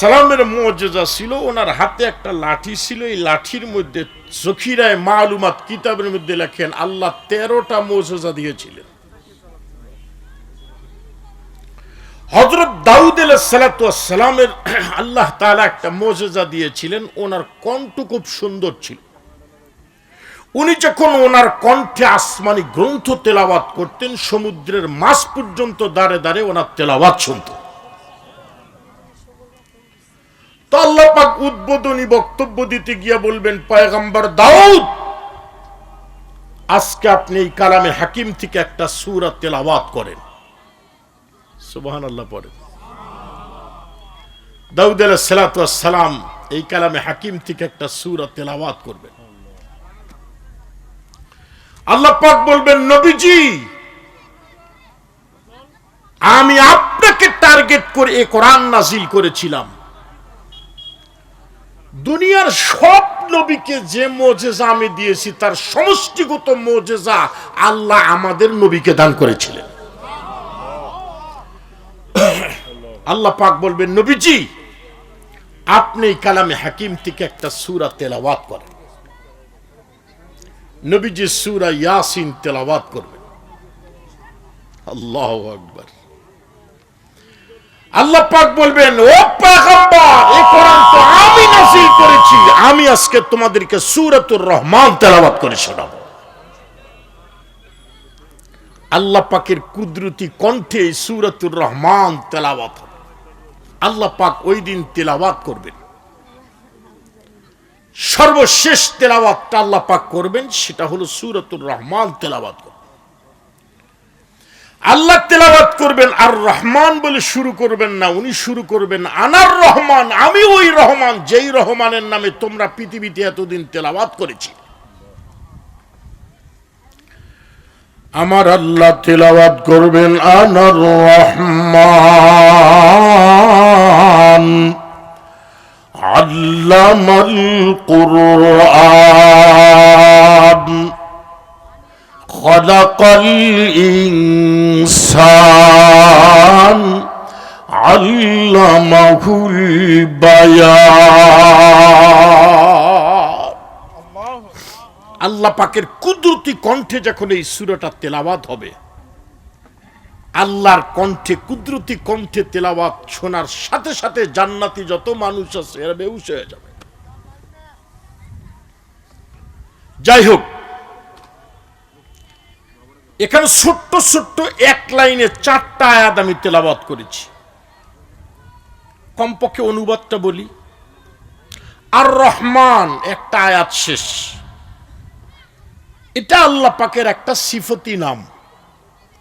সালামের মজেজা ছিল, ওনার হাতে একটা লাঠি ছিল, এই লাঠির মধ্যে জখিরায় মালুমাত কিতাবের মধ্যে লেখেন, আল্লাহ তেরোটা মজেজা দিয়েছিলেন। হজরত দাউদ সালামের আল্লাহ তাআলা একটা মজেজা দিয়েছিলেন, ওনার কণ্ঠ খুব সুন্দর ছিল। উনি যখন ওনার কণ্ঠে আসমানি গ্রন্থ তেলাওয়াত করতেন, সমুদ্রের মাছ পর্যন্ত দাঁড়ে দাঁড়ে ওনার তেলাওয়াত শুনত তো উদ্বোধনী বক্তব্য দিতে গিয়া বলবেন, পয়গম্বর দাউদ, আজকে আপনি এই কালামে হাকিম থেকে একটা সুরা তেলাওয়াত করেন। আল্লাহ পরে দাউদ এই কালামে হাকিম থেকে একটা সুরা করবেন। আল্লাহ বলবেন, নবীজি, আমি আপনাকে টার্গেট করে এ কোরআন নাজিল করেছিলাম। দুনিয়ার সব নবীকে যে মোজেজা আমি দিয়েছি, তার সমষ্টিগত মোজেজা আল্লাহ আমাদের নবীকে দান করেছিলেন। আল্লাহ পাক বলবেন, নবীজি, আপনি কালামে হাকিম থেকে একটা সুরা তেলাওয়াত করেন। নবীজি সুরা ইয়াসিন তেলাওয়াত করবেন। আল্লাহ আকবার। আল্লাহ পাক বলবেন, ও পয়গম্বর, এই কোরআন তো নাযিল করেছি। আমি আজকে তোমাদেরকে সূরাতুর রহমান তেলাওয়াত করে আল্লাহ পাকের কুদরতি কণ্ঠে সূরাতুর রহমান হবে। আল্লাহ পাক ওই দিন তেলাওয়াত করবেন। সর্বশেষ তেলাওয়াতটা আল্লাহ পাক করবেন, সেটা হলো সূরাতুর রহমান তেলাওয়াত আল্লাহ তেলাওয়াত করবেন, আর রহমান বলে শুরু করবেন না, উনি শুরু করবেন আনার রহমান, আমি ওই রহমান, যেই রহমানের নামে তোমরা পৃথিবীতে এতদিন তেলাওয়াত করেছি। আমার আল্লাহ তেলাওয়াত করবেন, আনার রহমান। আল্লামাল কুরআন। خلق الإنسان علمه البيان আল্লাহ পাকের কুদরতি কণ্ঠে যখন এই সুরাটা তেলাওয়াত হবে আল্লাহর কণ্ঠে কুদরতি কণ্ঠে তেলাওয়াত শোনার সাথে সাথে জান্নাতি যত মানুষ আছে এরা বেউস হয়ে যাবে যাই হোক এখানে ছোট্ট ছোট্ট এক লাইনে চারটা আয়াত আমি তেলাবাত করেছি। কমপক্ষে অনুবাদটা বলি। আর রহমান একটা আয়াত শেষ। এটা আল্লাহ পাকের একটা সিফতি নাম।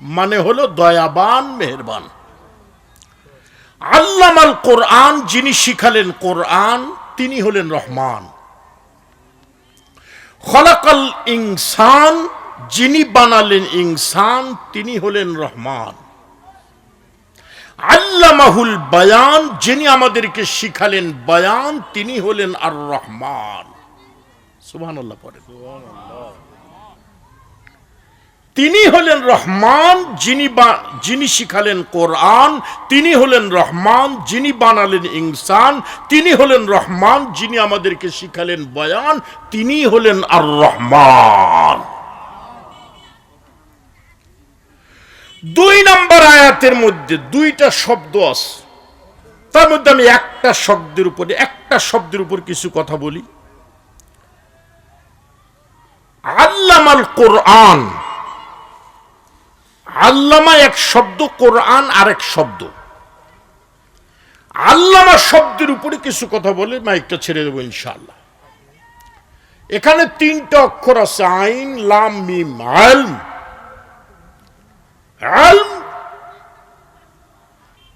মানে হলো দয়াবান, মেহেরবান। আল্লামাল কোরআন, যিনি শিখালেন কোরআন, তিনি হলেন রহমান। খলাকাল ইনসান যিনি বানালেন ইনসান, তিনি হলেন রহমান। আল্লামাহুল বায়ান, যিনি আমাদেরকে শিখালেন বায়ান, তিনি হলেন আর রহমান সুবহানাল্লাহ পড়েন। তিনি হলেন রহমান, যিনি যিনি শিখালেন কোরআন, তিনি হলেন রহমান, যিনি বানালেন ইনসান, তিনি হলেন রহমান, যিনি আমাদেরকে শিখালেন বয়ান, তিনি হলেন আর রহমান দুই নম্বর আয়াতের মধ্যে দুইটা শব্দ আছে। তার মধ্যে আমি একটা শব্দের উপরে, একটা শব্দের উপর কিছু কথা বলি। আল্লামাল কোরআন। আল্লামা এক শব্দ, কোরআন আরেক শব্দ। আল্লামা শব্দের উপরে কিছু কথা বলে, মাইকটা ছেড়ে দেবো ইনশাআল্লাহ। এখানে তিনটা অক্ষর আছে, আইন, লাম, মিম, আলম।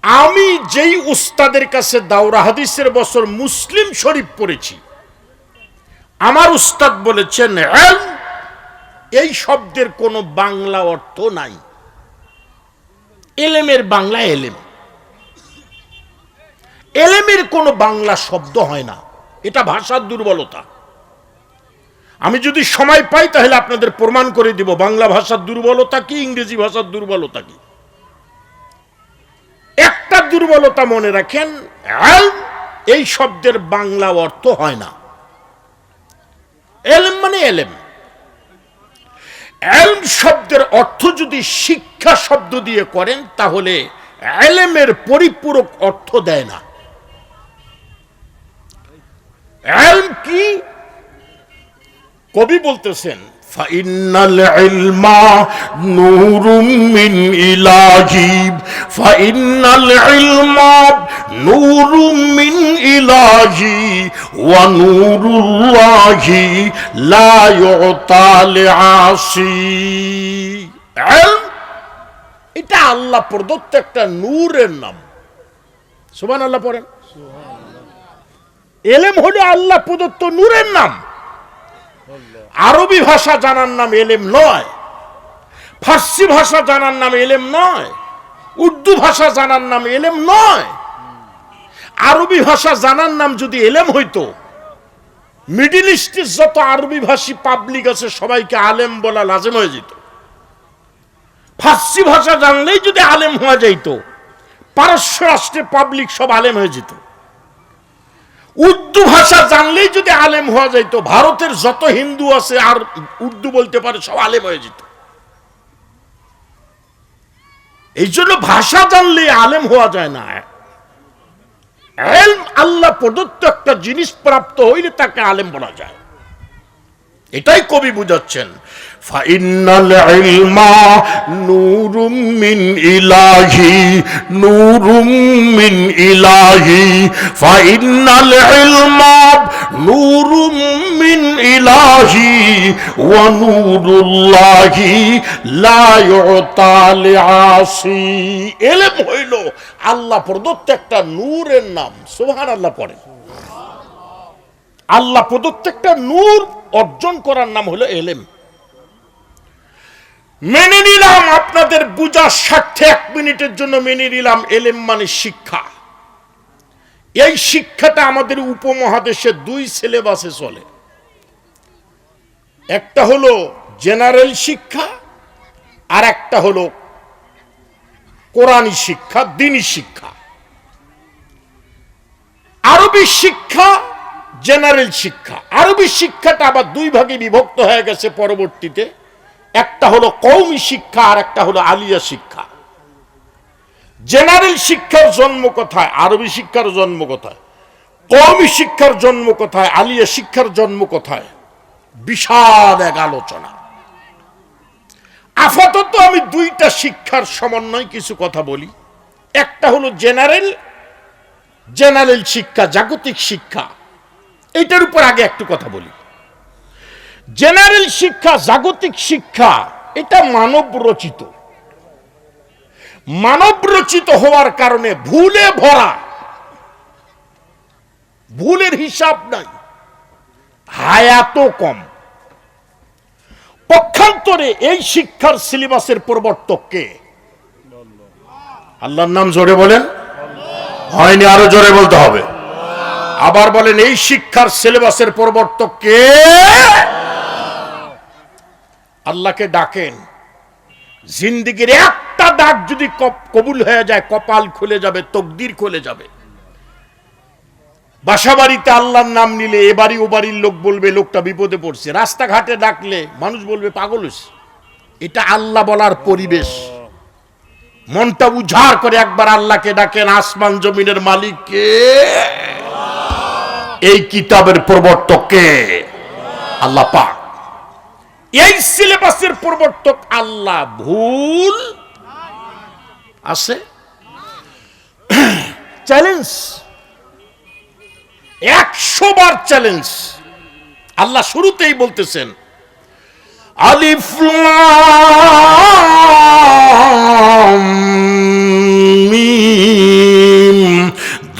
আমি যেই উস্তাদের কাছে দাওরা হাদিসের বছর মুসলিম শরীফ পড়েছি, আমার উস্তাদ বলেছেন এই শব্দের কোনো বাংলা অর্থ নাই। এলেমের বাংলা এলেম। এলেমের কোনো বাংলা শব্দ হয় না। এটা ভাষার দুর্বলতা। আমি যদি সময় পাই, তাহলে আপনাদের প্রমাণ করে দিব। বাংলা ভাষার দুর্বলতা কি, ইংরেজি ভাষার দুর্বলতা কি? একটা দুর্বলতা মনে রাখেন এই শব্দের বাংলা অর্থ হয় না। এলম মানে এলেম এলম শব্দের অর্থ যদি শিক্ষা শব্দ দিয়ে করেন, তাহলে এলেমের পরিপূরক অর্থ দেয় না। এলম কি? কবি বলতেছেন ফাইনাল ইলমা নূরুম মিন ইলাহি ফাইনাল ইলমা নূরুম মিন ইলাহি ওয়া নূরুল্লাহি লা ইউতা লিআসি এটা আল্লাহ প্রদত্ত একটা নূরের নাম। সুবহানাল্লাহ পড়েন। সুবহানাল্লাহ। এলেম হলো আল্লাহ প্রদত্ত নূরের নাম। আরবি ভাষা জানার নাম এলেম নয়, ফার্সি ভাষা জানার নাম এলেম নয়, উর্দু ভাষা জানার নাম এলেম নয়। আরবি ভাষা জানার নাম যদি এলেম হইতো, মিডিল ইস্টের যত আরবি ভাষী পাবলিক আছে সবাইকে আলেম বলা লাজেম হয়ে যেত। ফার্সি ভাষা জানলেই যদি আলেম হওয়া যাইত, পারস্য রাষ্ট্রের পাবলিক সব আলেম হয়ে যেত। উর্দু ভাষা জানলেই যদি আলেম হওয়া যাইতো ভারতের যত হিন্দু আছে আর উর্দু বলতে পারে, সব আলেম হয়ে যেত। এই জন্য ভাষা জানলে আলেম হওয়া যায় না। আল্লাহ প্রদত্ত একটা জিনিস প্রাপ্ত হইলে তাকে আলেম বলা যায়। এটাই কবি বুঝাচ্ছেন। ফাইনাল ইলমা নূরুম মিন ইলাহি নূরুম মিন ইলাহি ফাইনাল ইলমা নূরুম মিন ইলাহি ওয়া নূরুল্লাহি লা ইউতা লিআসি ইলম হইল আল্লাহ প্রদত্ত একটা নূরের নাম। সুবহানাল্লাহ পড়ে। আল্লাহ প্রদত্ত একটা নূর অর্জন করার নাম হলো এলেম। মেনে নিলাম, আপনাদের বুঝার স্বার্থে এক মিনিটের জন্য মেনে নিলাম এলেম মানে শিক্ষা। এই শিক্ষাটা আমাদের উপমহাদেশে দুই সিলেবাসে চলে। একটা হলো জেনারেল শিক্ষা, আর একটা হলো কোরআনী শিক্ষা, দিনী শিক্ষা। আরবি শিক্ষা জেনারেল শিক্ষা। আরবি শিক্ষাটা আবার দুই ভাগে বিভক্ত হয়ে গেছে পরবর্তীতে। একটা হলো কৌমি শিক্ষা আর একটা হলো আলিয়া শিক্ষা। জেনারেল শিক্ষার জন্ম কোথায়, আরবি শিক্ষার জন্ম কোথায় কৌমি শিক্ষার জন্ম কোথায়, আলিয়া শিক্ষার জন্ম কোথায়? বিশাল এক আলোচনা। আপাতত আমি দুইটা শিক্ষার সমন্বয় কিছু কথা বলি। একটা হলো জেনারেল জেনারেল শিক্ষা, জাগতিক শিক্ষা। এটার উপর আগে একটু কথা বলি। জেনারেল শিক্ষা, জাগতিক শিক্ষা, এটা মানব রচিত মানব রচিত হওয়ার কারণে ভুলে ভরা। ভুলের হিসাব নাই। হায়াত কম। পক্ষান্তরে এই শিক্ষার সিলেবাসের প্রবর্তককে আল্লাহর নাম জোরে বলেন। হয়নি, আরও জোরে বলতে হবে। আবার বলেন, এই শিক্ষার সিলেবাসের প্রবর্তক কে? আল্লাহকে ডাকেন। জিন্দিগির একটা ডাক যদি কবুল হয়ে যায়, কপাল খুলে যাবে, তকদির খুলে যাবে। বাসা বাড়িতে আল্লাহর নাম নিলে এ বাড়ি ও বাড়ির লোক বলবে, লোকটা বিপদে পড়ছে। রাস্তাঘাটে ডাকলে মানুষ বলবে, পাগল। এটা আল্লাহ বলার পরিবেশ। মনটা উজাড় করে একবার আল্লাহকে ডাকেন, আসমান জমিনের মালিককে এই কিতাবের প্রবর্তককে আল্লাহ পাক। এই সিলেবাসের প্রবর্তক আল্লাহ ভুল। আছে। চ্যালেঞ্জ একশো বার চ্যালেঞ্জ আল্লাহ শুরুতেই বলতেছেন, আলিফ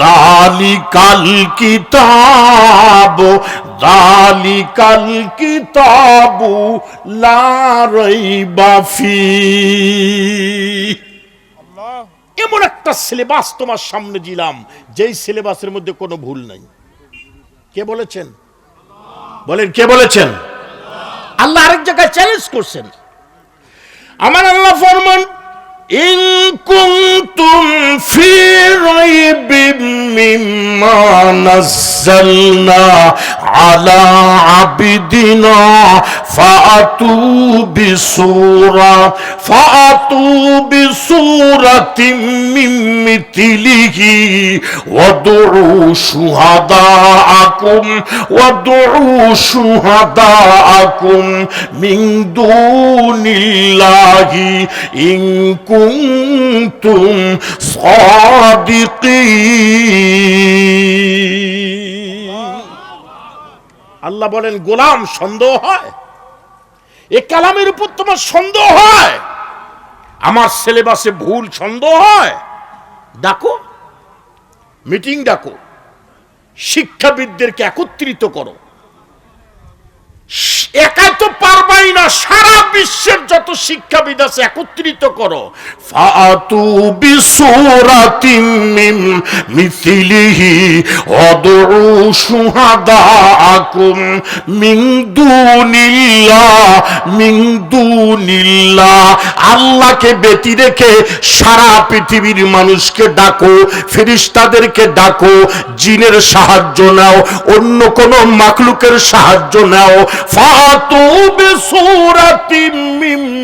দালিকাল কিতাব দালিকাল কিতাবু লা রাইবা ফি। এমন একটা সিলেবাস তোমার সামনে দিলাম, যেই সিলেবাসের মধ্যে কোনো ভুল নাই। কে বলেছেন? বলেন, কে বলেছেন? আল্লাহ আরেক জায়গায় চ্যালেঞ্জ করছেন। আমার আল্লাহ ফরমান, ইন কুনতুম ফি نزلنا على عبدنا فأتوا بسورة فأتوا بسورة من مثله وادعوا شهداءكم وادعوا شهداءكم من دون الله إن كنتم صادقين আল্লাহ বলেন, গোলাম সন্দেহ হয়। এ কালামের উপর তোমার সন্দেহ হয়। আমার সিলেবাসে ভুল সন্দেহ হয়। ডাকো। মিটিং ডাকো। শিক্ষাবিদদেরকে একত্রিত করো। একা তো পারবাই না, সারা বিশ্বের যত শিক্ষাবিদ আছে একত্রিত করো। ফাতু বিসুরাতিম মিন মিথলিহি ওয়াদউ শুহাদাআকুম মিন দুনিল্লাহ, মিন আল্লাহকে ব্যতি রেখে সারা পৃথিবীর মানুষকে ডাকো ফেরেশতাদেরকে ডাকো, জিনের সাহায্য নাও, অন্য কোন মাখলুকের সাহায্য নাও। ফাতু বিসুরাতিম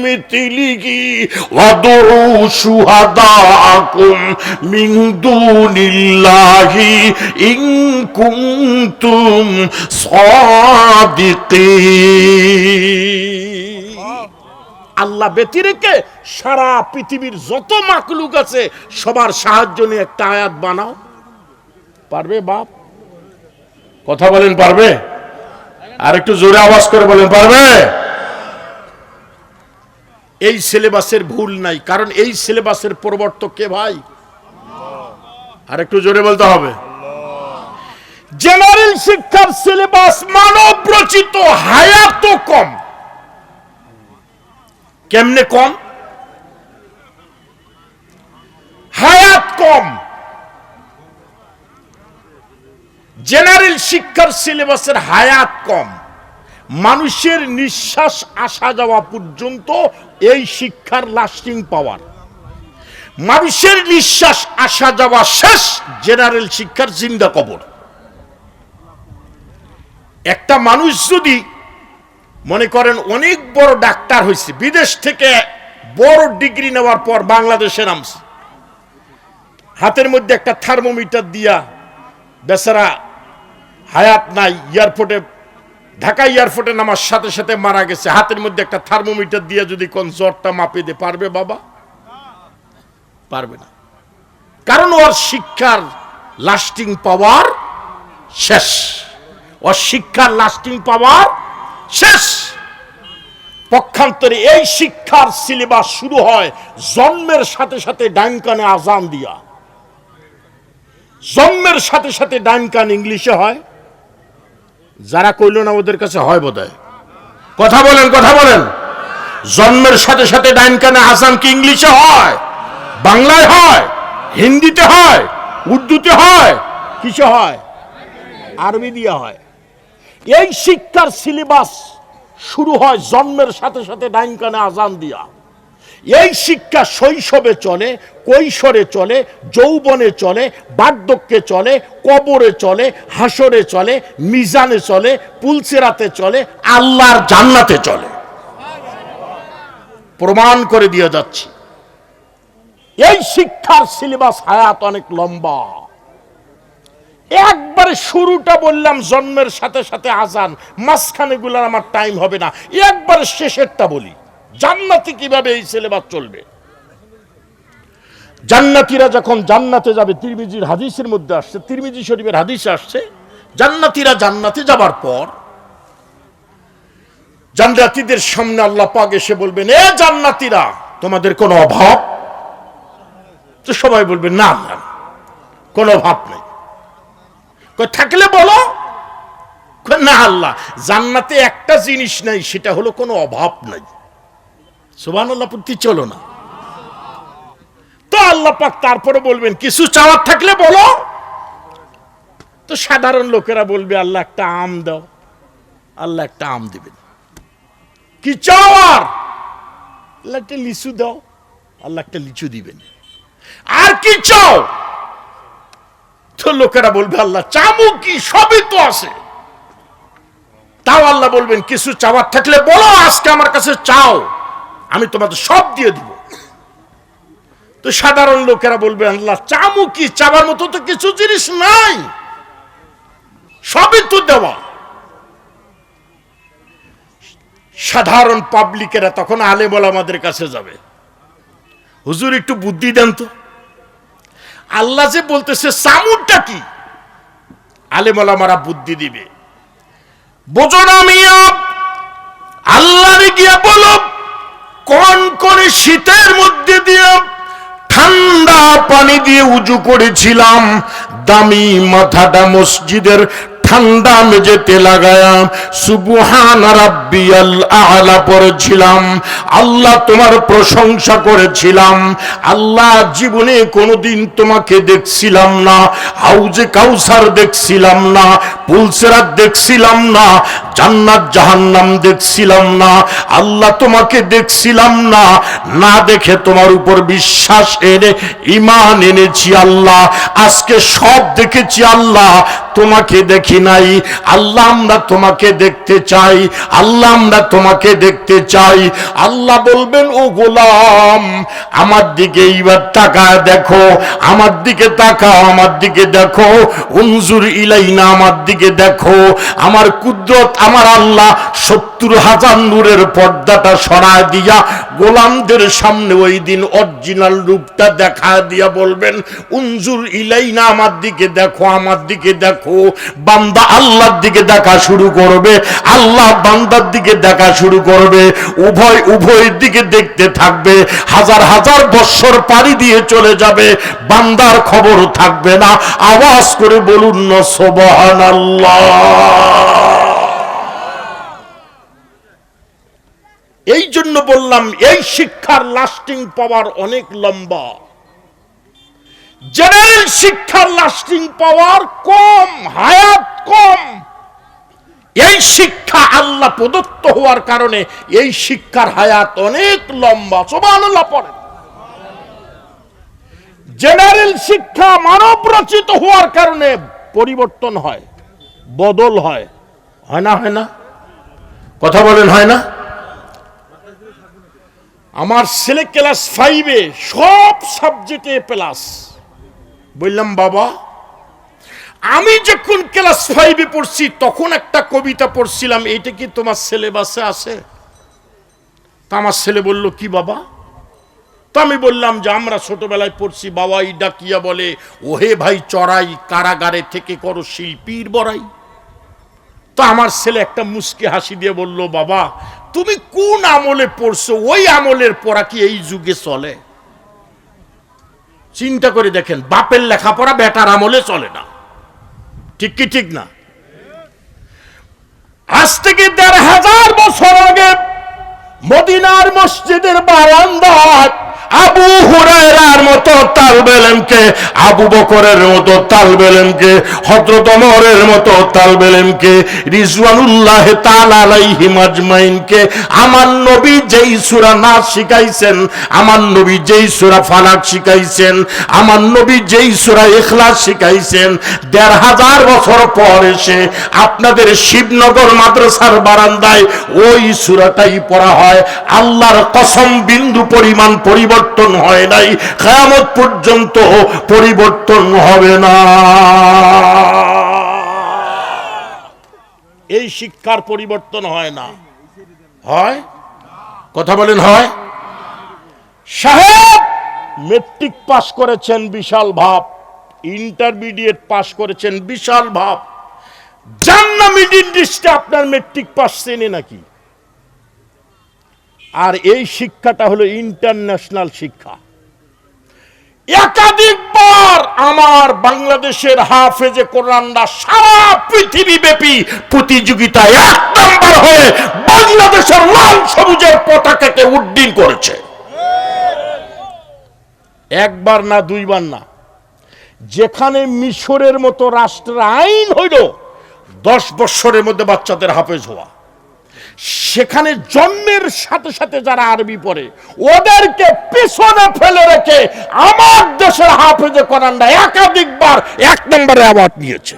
মিথলিহি ওয়াদউ শুহাদাআকুম মিন দুনিল্লাহি ইন কুনতুম সাদিকিন। আল্লাহ ব্যতিরেকে সারা পৃথিবীর যত মাকলুক আছে সবার সাহায্য নিয়ে একটা আয়াত বানাও। পারবে বাপ? কথা বলেন পারবে? আর একটু জোরে আওয়াজ করে বলেন, পারবে? এই সিলেবাসের ভুল নাই, কারণ এই সিলেবাসের প্রবর্তক কে ভাই? আর একটু জোরে বলতে হবে। জেনারেল শিক্ষার সিলেবাস মানব রচিত, হায়াত কম। কেমনে কম? হায়াত কম। জেনারেল শিক্ষার সিলেবাসের হায়াত কম। মানুষের নিঃশ্বাস আসা যাওয়া পর্যন্ত এই শিক্ষার লাস্টিং পাওয়ার মানুষের নিঃশ্বাস আসা যাওয়া শেষ, জেনারেল শিক্ষার জিন্দা কবর। একটা মানুষ যদি মনে করেন অনেক বড় ডাক্তার হয়েছে, বিদেশ থেকে বড় ডিগ্রি নেওয়ার পর বাংলাদেশে নামছে। হাতের মধ্যে একটা থার্মোমিটার দিয়া বেচারা হায়াত নাই, এয়ারপোর্টে ঢাকা এয়ারপোর্টে নামার সাথে সাথে মারা গেছে। হাতের মধ্যে একটা থার্মোমিটার দিয়ে যদি কোন জ্বরটা মাপে দে, পারবে বাবা? পারবে না। কারণ ওর শিক্ষার লাস্টিং পাওয়ার শেষ। ওর শিক্ষার লাস্টিং পাওয়ার শেষ। পক্ষান্তরে এই শিক্ষার সিলেবাস শুরু হয় জন্মের সাথে সাথে ডাইন কানে আজান দিয়া। জন্মের সাথে সাথে ডাইন কান ইংলিশে হয়। যারা কইল না ওদের কাছে হয় বোধ কথা বলেন কথা বলেন। জন্মের সাথে সাথে ডাইন কানে আজান কি ইংলিশে হয়? বাংলায় হয়? হিন্দিতে হয়? উর্দুতে হয়? কিসে হয়? আরবি দিয়া হয়। এই শিক্ষার সিলেবাস শুরু হয় জন্মের সাথে সাথে ডাইন কানে আজান দিয়া। এই শিক্ষা শৈশবে চলে, কৈশোরে চলে, যৌবনে চলে, বার্ধক্যে চলে, কবরে চলে, হাসরে চলে, মিজানে চলে, পুলসেরাতে চলে, আল্লাহর জান্নাতে চলে। প্রমাণ করে দিয়ে যাচ্ছি। এই শিক্ষার সিলেবাস হায়াত অনেক লম্বা। একবারে শুরুটা বললাম জন্মের সাথে সাথে আজান, মাঝখানে গুলার আমার টাইম হবে না। একবারে শেষেরটা বলি। জান্নাতি কীভাবে এই সিলেবাস চলবে? জান্নাতিরা যখন জান্নাতে যাবে, তিরমিজির হাদিসের মধ্যে আসছে, তিরমিজি শরীফের হাদিস আসছে, জান্নাতিরা জান্নাতে যাবার পর জান্নাতীদের সামনে আল্লাহ পাক এসে বলবেন, এ জান্নাতীরা, তোমাদের কোনো অভাব? তো সবাই বলবে, না না, কোনো অভাব নেই। থাকলে বলো। না, আল্লাহ, জান্নাতে একটা জিনিস নাই, সেটা হলো কোনো অভাব নাই। সুবান চলো না। তো আল্লাহ পাক তারপরে বলবেন, কিছু চাওয়ার থাকলে বলো। তো সাধারণ লোকেরা বলবে, আল্লাহ একটা আম দাও। আল্লাহ একটা আম দিবেন। কি চাও আর আল্লাহ একটা লিচু দাও। আল্লাহ একটা লিচু দিবেন। আর কি চাও? তো লোকেরা বলবে, আল্লাহ চামু কি সবই তো আছে। তাও আল্লাহ বলবেন, কিছু চাওয়ার থাকলে বলো, আজকে আমার কাছে চাও। আমি তোমাদের সব দিয়ে দিব। তো সাধারণ লোকেরা বলবে, আল্লাহ, চামু কি? চাবার মতো তো কিছু জিনিস নাই। সবই তো দেওয়া। সাধারণ পাবলিকেরা তখন আলে আলেমল আমাদের কাছে যাবে। হুজুর, একটু বুদ্ধি দেন তো। আল্লাহ যে বলতেছে সামুরটা কি? আলেমল আমারা বুদ্ধি দিবে। বোঝো না মিয়া, আল্লাহরে গিয়া বলো। কোন কোন শীতের মধ্যে দিয়ে ঠান্ডা পানি দিয়ে উজু করেছিলাম। দামি মাথাটা মসজিদের ঠান্ডা মেঝেতে লাগায়া সুবহান রাব্বিয়াল আলা পড়েছিলাম। আল্লাহ তোমার প্রশংসা করেছিলাম। আল্লাহ জীবনে কোনোদিন তোমাকে দেখছিলাম না, হাউজে কাউসার দেখছিলাম না, পুলসেরাত দেখছিলাম না, জান্নাত জাহান্নাম দেখছিলাম না। আল্লাহ তোমাকে দেখছিলাম না না দেখে তোমার উপর বিশ্বাস এনে ইমান এনেছি আল্লাহ। আজকে সব দেখেছি আল্লাহ। তোমাকে দেখি নাই। আল্লাহ আমরা তোমাকে দেখতে চাই। আল্লাহ আমরা তোমাকে দেখতে চাই। আল্লাহ বলবেন, ও গোলাম, আমার দিকে এইবার তাকায় দেখো। আমার দিকে তাকাও, আমার দিকে দেখো। উনজুর ইলাইনা, আমার দিকে দেখো। আমার কুদরত, আমার আল্লাহ সত্তর হাজার নূরের পর্দাটা সরায় দিয়া গোলামদের সামনে ওই দিন অরিজিনাল রূপটা দেখা দিয়া বলবেন, উনজুর ইলাইনা, আমার দিকে দেখো, আমার দিকে দেখো। বান্দা আল্লাহর দিকে দেখা শুরু করবে, আল্লাহ বান্দার দিকে দেখা শুরু করবে, উভয়, উভয়ের দিকে দেখতে থাকবে, হাজার হাজার বৎসর পাড়ি দিয়ে চলে যাবে, বান্দার খবর থাকবে না। আওয়াজ করে বলুন না সোবাহান এই জন্য বললাম, এই শিক্ষার লাস্টিং পাওয়ার অনেক লম্বা। জেনারেল শিক্ষার লাস্টিং পাওয়ার কম, হায়াত কম। এই শিক্ষা আল্লাহ প্রদত্ত হওয়ার কারণে এই শিক্ষার হায়াত অনেক লম্বা সবান পড়ে। জেনারেল শিক্ষা মানব রচিত হওয়ার কারণে পরিবর্তন হয়, বদল হয়। হয় না হয় না? কথা বলেন, হয় না? আমার ছেলে ক্লাস ফাইভে সব সাবজেক্টে প্লাস বললাম, বাবা, আমি যখন ক্লাস ফাইভে পড়ছি, তখন একটা কবিতা পড়ছিলাম, এইটা কি তোমার সিলেবাসে আছে? তা আমার ছেলে বলল, কি বাবা? তা আমি বললাম যে, আমরা ছোটবেলায় পড়ছি, বাবাই ডাকিয়া বলে, ওহে ভাই চড়াই, কারাগারে থেকে করো শিল্পীর বড়াই। তা আমার ছেলে একটা মুস্কি হাসি দিয়ে বলল, বাবা, তুমি কোন আমলে পড়ছো? ওই আমলের পড়া কি এই যুগে চলে? চিন্তা করে দেখেন, বাপের লেখাপড়া বেটার আমলে চলে না। ঠিক কি ঠিক না? আজ থেকে দেড় হাজার বছর আগে মদিনার মসজিদের বারান্দায় আবু হুরায়রার মতো তালবেলেমকে, আবু বকরের মতো তালবেলেমকে, হযরত ওমরের মতো তালবেলেমকে, রিজওয়ানুল্লাহ তাআলা আলাইহিম আজমাইনকে আমার নবী যেই সূরা নাচ শিখাইছেন, আমার নবী যেই সূরা ফালাক শিখাইছেন, আমার নবী যেই সূরা ইখলাস শিখাইছেন, দেড় হাজার বছর পর এসে আপনাদের শিবনগর মাদ্রাসার বারান্দায় ওই সূরাটাই পড়া হয়। আল্লাহর কসম বিন্দু পরিমাণ পরিবর্তন হয় নাই। কিয়ামত পর্যন্ত পরিবর্তন হবে না। এই শিক্ষার পরিবর্তন হয় না। হয়? কথা বলেন, হয়? সাহেব মেট্রিক পাস করেছেন বিশাল ভাব। ইন্টারমিডিয়েট পাস করেছেন বিশাল ভাব। জান্না মিডিল লিস্টে আপনার মেট্রিক পাস চেনে নাকি? আর এই শিক্ষাটা হলো ইন্টারন্যাশনাল শিক্ষা। একাধিকবার আমার বাংলাদেশের হাফেজে কোরআনরা সারা পৃথিবী ব্যাপী প্রতিযোগিতায় এক নম্বর হয়ে বাংলাদেশের লাল সবুজের পতাকাকে উড্ডীন করেছে। একবার না দুইবার না, যেখানে মিশরের মতো রাষ্ট্রের আইন হইল, দশ বৎসরের মধ্যে বাচ্চাদের হাফেজ হওয়া। সেখানে জন্মের সাথে সাথে যারা আরবি পড়ে, ওদেরকে পিছনে ফেলে রেখে আমার দেশের হাফেজে কোরআনরা একাধিকবার এক নম্বরে অ্যাওয়ার্ড নিয়েছে